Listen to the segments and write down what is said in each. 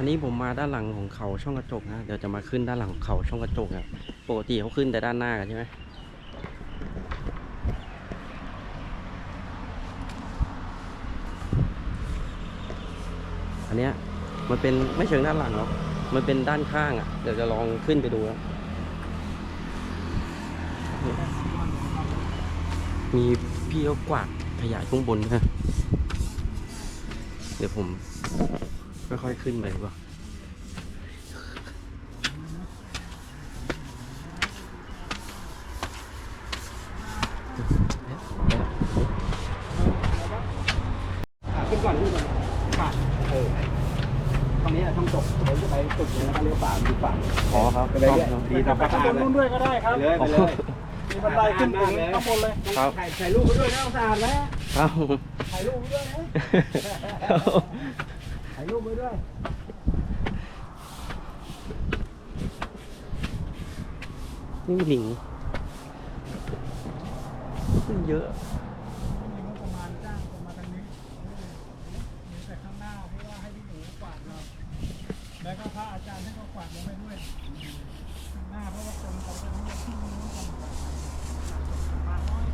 อันนี้ผมมาด้านหลังของเขาช่องกระจกนะเดี๋ยวจะมาขึ้นด้านหลังของเขาช่องกระจกอะปกติเขาขึ้นแต่ด้านหน้ากันใช่ไหมอันเนี้ยมันเป็นไม่เชิงด้านหลังหรอกมันเป็นด้านข้างอะเดี๋ยวจะลองขึ้นไปดูนะมีพี่เขากวาดขยะข้างบนนะเดี๋ยวผม ค่อยๆขึ้นไปดีกว่าขึ้นก่อนขึ้นก่อนป่าเออตรงนี้ช่องจบเดี๋ยวจะไปจุดนี้แล้วก็เลี้ยวป่าดูป่าขอครับไปเลยดีกลับไปข้างบนนู้นด้วยก็ได้ครับเลยไปเลยมีบันไดขึ้นถึงข้างบนเลยครับถ่ายถ่ายรูปไปด้วยนะสะอาดแล้วครับถ่ายรูปไปด้วยนะ รูปไปด้วยนี่มีลิงขึ้นเยอะมีงบประมาณจ้างคนมาทางนี้มีแต่ข้างหน้าที่ว่าให้พี่หนูกวาดเราแล้วก็พระอาจารย์ให้เขากวาดลงไปด้วยข้างหน้าเพราะว่าคนเขาจะไม่ที่นู้นกันปลาน้อย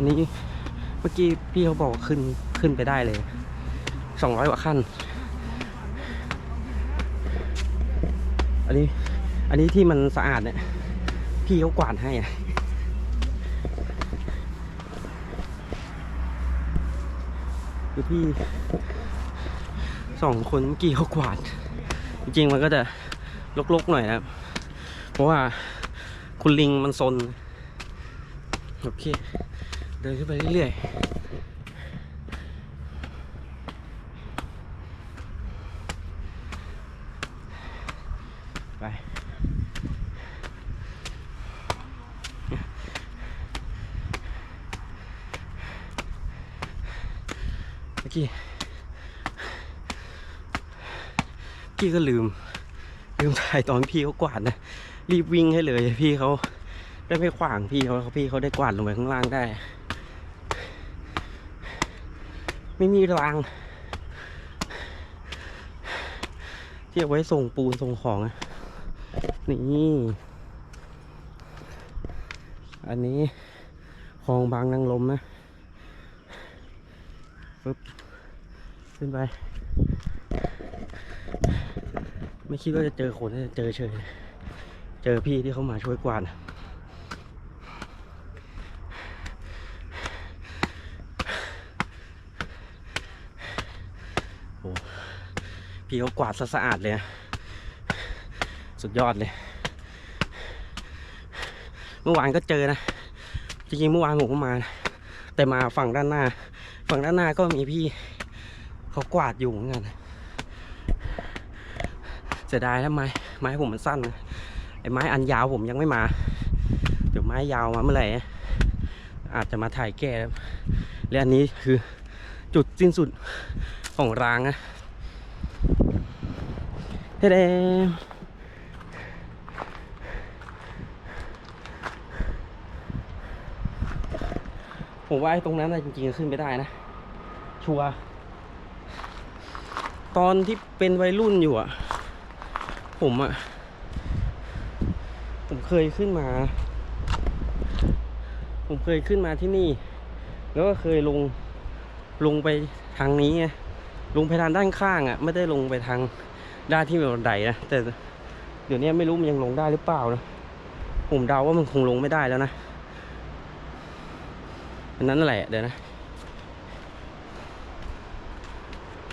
อันนี้เมื่อกี้พี่เขาบอกว่าขึ้นขึ้นไปได้เลยสองร้อยกว่าขั้น อันนี้อันนี้ที่มันสะอาดเนี่ย พี่เขากวาดให้อะคือพี่สองคนเมื่อกี้เขากวาด จริงๆมันก็จะลกๆหน่อยนะครับ เพราะว่าคุณลิงมันซน โอเค เดินขึ้นไปเรื่อยๆ ไป เมื่อกี้พี่ก็ลืม ลืมถ่ายตอนพี่เขากวาดนะ รีบวิ่งให้เลยพี่เขาได้ไม่ขวางพี่เขาพี่เขาได้กวาดลงไปข้างล่างได้ ไม่มีรางที่เอาไว้ส่งปูนส่งของอะนี่ อันนี้คลองบางนางลมนะปึ๊บขึ้นไป ไม่คิดว่าจะเจอคนจะเจอเฉย เจอพี่ที่เขามาช่วยกวาด พี่เขากวาดสะอาดเลย สุดยอดเลย เมื่อวานก็เจอนะ จริงๆเมื่อวานผมก็มานะแต่มาฝั่งด้านหน้า ฝั่งด้านหน้าก็มีพี่เขากวาดอยู่เหมือนกันเสียดายแล้วไม้ไม้ผมมันสั้นนะไอ้ไม้อันยาวผมยังไม่มา เดี๋ยวไม้ยาวมาเมื่อไหร่อาจจะมาถ่ายแก้ครับและอันนี้คือจุดสิ้นสุดของรางนะ เฮ้เดมผมว่าไอ้ตรงนั้นนะจริงๆขึ้นไม่ได้นะ ชัวร์ตอนที่เป็นวัยรุ่นอยู่อะผมอะผมเคยขึ้นมา ผมเคยขึ้นมาที่นี่ แล้วก็เคยลงลงไปทางนี้ไงลงไปทางด้านข้างอะไม่ได้ลงไปทาง ด้านที่มีบันไดนะแต่เดี๋ยวนี้ไม่รู้มันยังลงได้หรือเปล่านะผมเดาว่ามันคงลงไม่ได้แล้วนะอันนั้นแหละเดี๋ยวนะ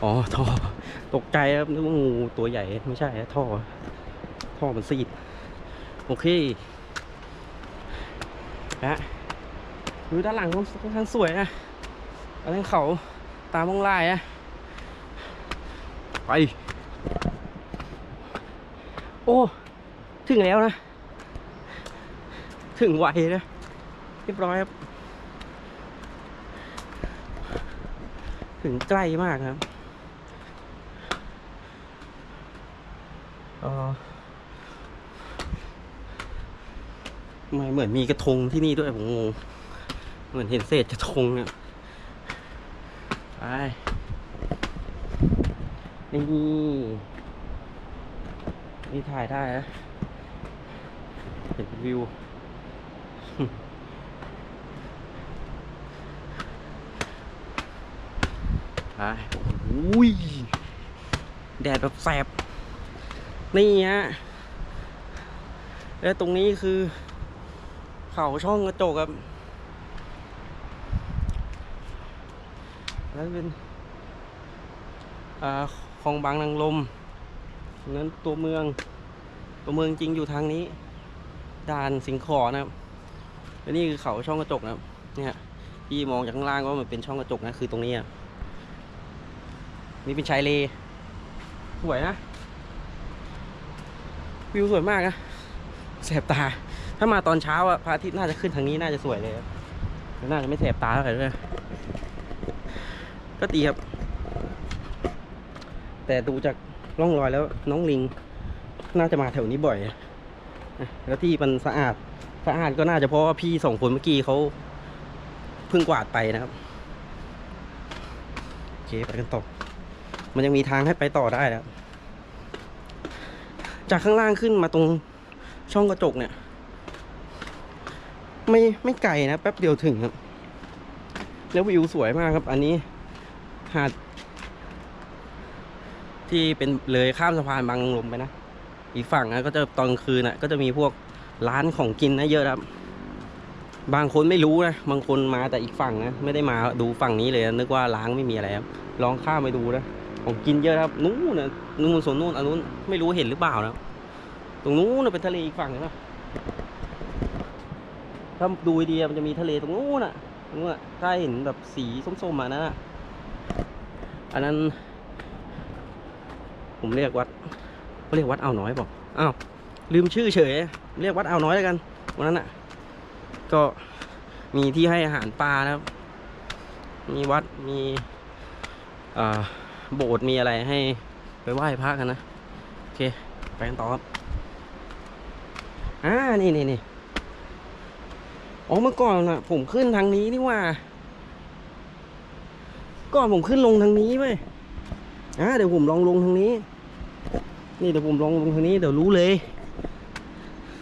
อ๋อท่อตกใจครับนึกว่างูตัวใหญ่ไม่ใช่ท่อ ท่อมันซีด โอเคนะดูด้านหลังค่อนข้างสวยนะอันนั้นเขาตามมองลายนะไป โอ้ ถึงแล้วนะ ถึงไวนะเรียบร้อยครับ ถึงใกล้มากครับเออทำไมเหมือนมีกระทงที่นี่ด้วยผมงงเหมือนเห็นเศษกระทงเนี่ยไปนี่ นี่ถ่ายได้นะ เห็นวิว ไปอุ้ย แดดแบบแสบ นี่ฮะ แล้วตรงนี้คือ เขาช่องกระจกครับ แล้วเป็นอ่าคลองบางนางลม นั้นตัวเมือง ตัวเมืองจริงอยู่ทางนี้ ด่านสิงขอนะครับและนี่คือเขาช่องกระจกนะครับ เนี่ยที่มองจากข้างล่างว่ามันเป็นช่องกระจกนะคือตรงนี้อะนี่เป็นชายเลสวยนะ วิวสวยมากนะแสบตา ถ้ามาตอนเช้าอะพระอาทิตย์น่าจะขึ้นทางนี้น่าจะสวยเลยน่าจะไม่แสบตาเท่าไหร่ด้วยก็ดีครับ แต่ดูจาก ร่องรอยแล้วน้องลิง น่าจะมาแถวนี้บ่อยนะแล้วที่มันสะอาดสะอาดก็น่าจะเพราะว่าพี่สองคนเมื่อกี้เขาเพิ่งกวาดไปนะครับโอเคไปกันต่อมันยังมีทางให้ไปต่อได้แล้วจากข้างล่างขึ้นมาตรงช่องกระจกเนี่ย ไม่ไม่ไกลนะแป๊บเดียวถึงครับ แล้ววิวสวยมากครับ อันนี้หาด ที่เป็นเลยข้ามสะพานบางลมไปนะ อีกฝั่งนะก็จะตอนคืนนะก็จะมีพวกร้านของกินนะเยอะครับ บางคนไม่รู้นะ บางคนมาแต่อีกฝั่งนะ ไม่ได้มาดูฝั่งนี้เลยนะนึกว่าล้างไม่มีอะไรครับ ลองข้ามไปดูนะ ของกินเยอะครับ นู้นนะนู้นส่วนนู้นอันนู้น ไม่รู้เห็นหรือเปล่านะ ตรงนู้นนะเป็นทะเลอีกฝั่งนะถ้าดูดีมันจะมีทะเลตรงนู้นน่ะตรงนู้นน่ะถ้าเห็นแบบสีส้มๆมานั่นน่ะ อันนั้น ผมเรียกวัดเขาเรียกวัดเอาน้อยบอกอ้าวลืมชื่อเฉย เรียกวัดเอาน้อยแล้วกันวันนั้นอะ ก็มีที่ให้อาหารปลานะครับ มีวัดมีโบสถ์มีอะไรให้ไปไหว้พระกันนะโอเคไปกันต่อครับอ่านี่นี่นี่อ๋อเมื่อก่อนน่ะผมขึ้นทางนี้นี่ว่า ก่อนผมขึ้นลงทางนี้เว้ย อ่าเดี๋ยวผมลองลงทางนี้ นี่เดี๋ยวผมลองลงทางนี้เดี๋ยวรู้เลย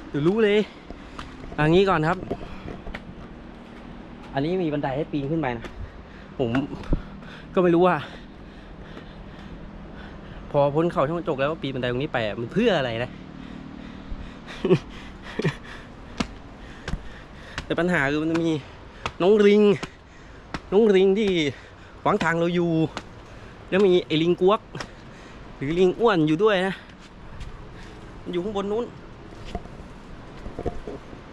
เดี๋ยวรู้เลยอันนี้ก่อนครับ อันนี้มีบันไดให้ปีนขึ้นไปนะผมก็ไม่รู้ว่า พอพ้นเขาช่องจกแล้วปีนบันไดตรงนี้ไปมันเพื่ออะไรนะแต่ปัญหาคือมันจะมีน้องริง น้องริงที่ขวางทางเราอยู่ แล้วมีไอ้ลิงกวก หรือลิงอ้วนอยู่ด้วยนะมันอยู่ข้างบนนู้น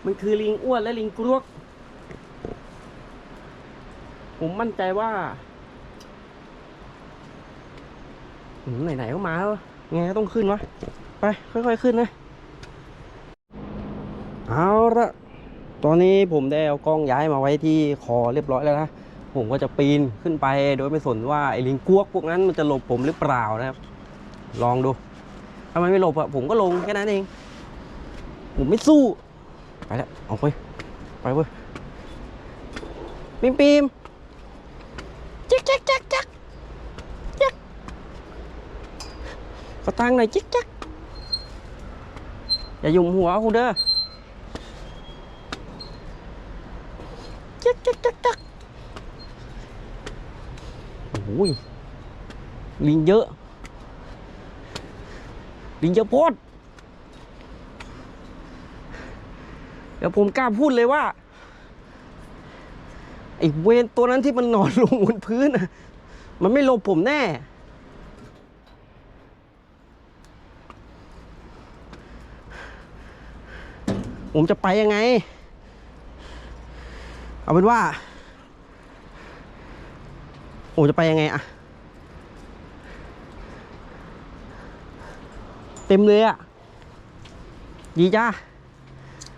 มันคือลิงอ้วนและลิงกวก ผมมั่นใจว่าไหนๆก็มาแล้วไงก็ต้องขึ้นวะ ไป ค่อยๆขึ้นนะ เอาละตอนนี้ผมได้เอากล้องย้ายมาไว้ที่คอเรียบร้อยแล้วนะ ผมก็จะปีนขึ้นไปโดยไม่สนว่าไอ้ลิงกวกพวกนั้นมันจะหลบผมหรือเปล่านะครับ ลองดูถ้ามันไม่หลบอะผมก็ลงแค่นั้นเอง ผมไม่สู้ ไปแล้วออกไปไปเว้ยปิมปิมจ๊กจ๊กจ๊กจ๊กจ๊กขอตังหน่อยจิ๊กจ๊กอย่ายุ่งหัวกูเด้อจ๊กจ๊กจ๊กจ๊กโอ้ยลิงเยอะ ลิงเยอะโพดเดี๋ยวผมกล้าพูดเลยว่าไอ้เวนตัวนั้นที่มันนอนลงบนพื้นมันไม่หลบผมแน่ผมจะไปยังไง เอาเป็นว่า ผมจะไปยังไงอะเต็มเลยอะดีจ้า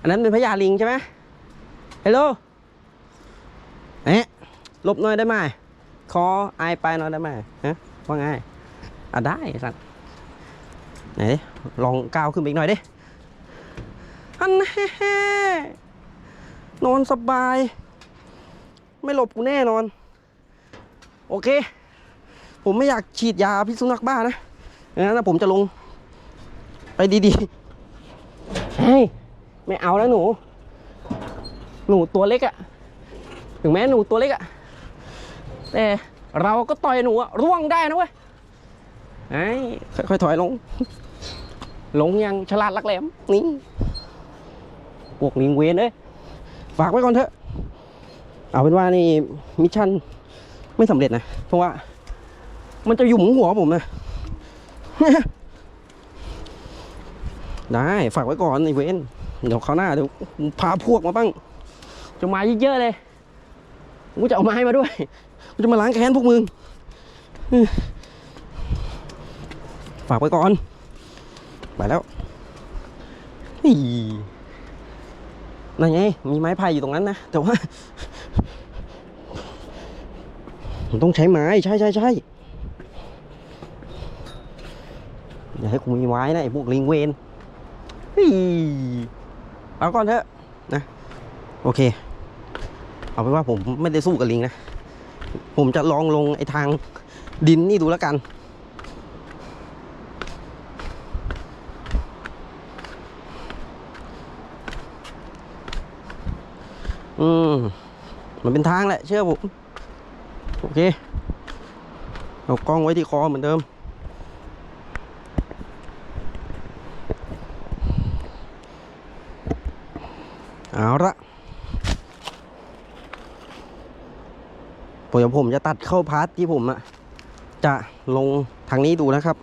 อันนั้นเป็นพญาลิงใช่ไหมฮัลโหลเอ๊ะหลบหน่อยได้ไหมขอไอไปหน่อยได้ไหมฮะว่าไงอะได้สัตว์ไหนลองก้าวขึ้นไปอีกหน่อยดิอันแฮ่นอนสบาย ไม่หลบกูแน่นอน โอเค ผมไม่อยากฉีดยาพิษสุนัขบ้านะงั้นนะผมจะลง ไปดีๆเฮ้ยไม่เอาแล้วหนู หนูตัวเล็กอะถึงแม้หนูตัวเล็กอะแต่เราก็ต่อยหนูอะร่วงได้นะเว้ยไอ้ค่อยๆถอยลง ลงยังฉลาดลักแหลมนี่พวกลิงเวนเอ้ยฝากไว้ก่อนเถอะ เอาเป็นว่านี่มิชชั่น ไม่สำเร็จนะ เพราะว่า มันจะหยุมหัวผมนะได้ ฝากไว้ก่อนไอเวนเดี๋ยวคราวหน้าเดี๋ยวพาพวกมาบ้าง จะมาเยอะๆเลยกูจะเอาไม้มาด้วยกูจะมาล้างแค้นพวกมึงฝากไว้ก่อน ไปแล้วอีนั่นไง มีไม้พายอยู่ตรงนั้นนะ แต่ว่า มันต้องใช้ไม้ใช่ใช่ใช่อย่าให้กูมีไม้นะไอ้พวกลิงเวนอีเอาก่อนเถอะนะ โอเค เอาเป็นว่าผมไม่ได้สู้กับลิงนะ ผมจะลองลงไอ้ทางดินนี่ดูแล้วกัน อืมมันเป็นทางแหละ เชื่อผม โอเคเอากล้องไว้ที่คอเหมือนเดิม เอาละเดี๋ยวผมจะตัดเข้าพาร์ทที่ผมอะจะลงทางนี้ดูนะครับ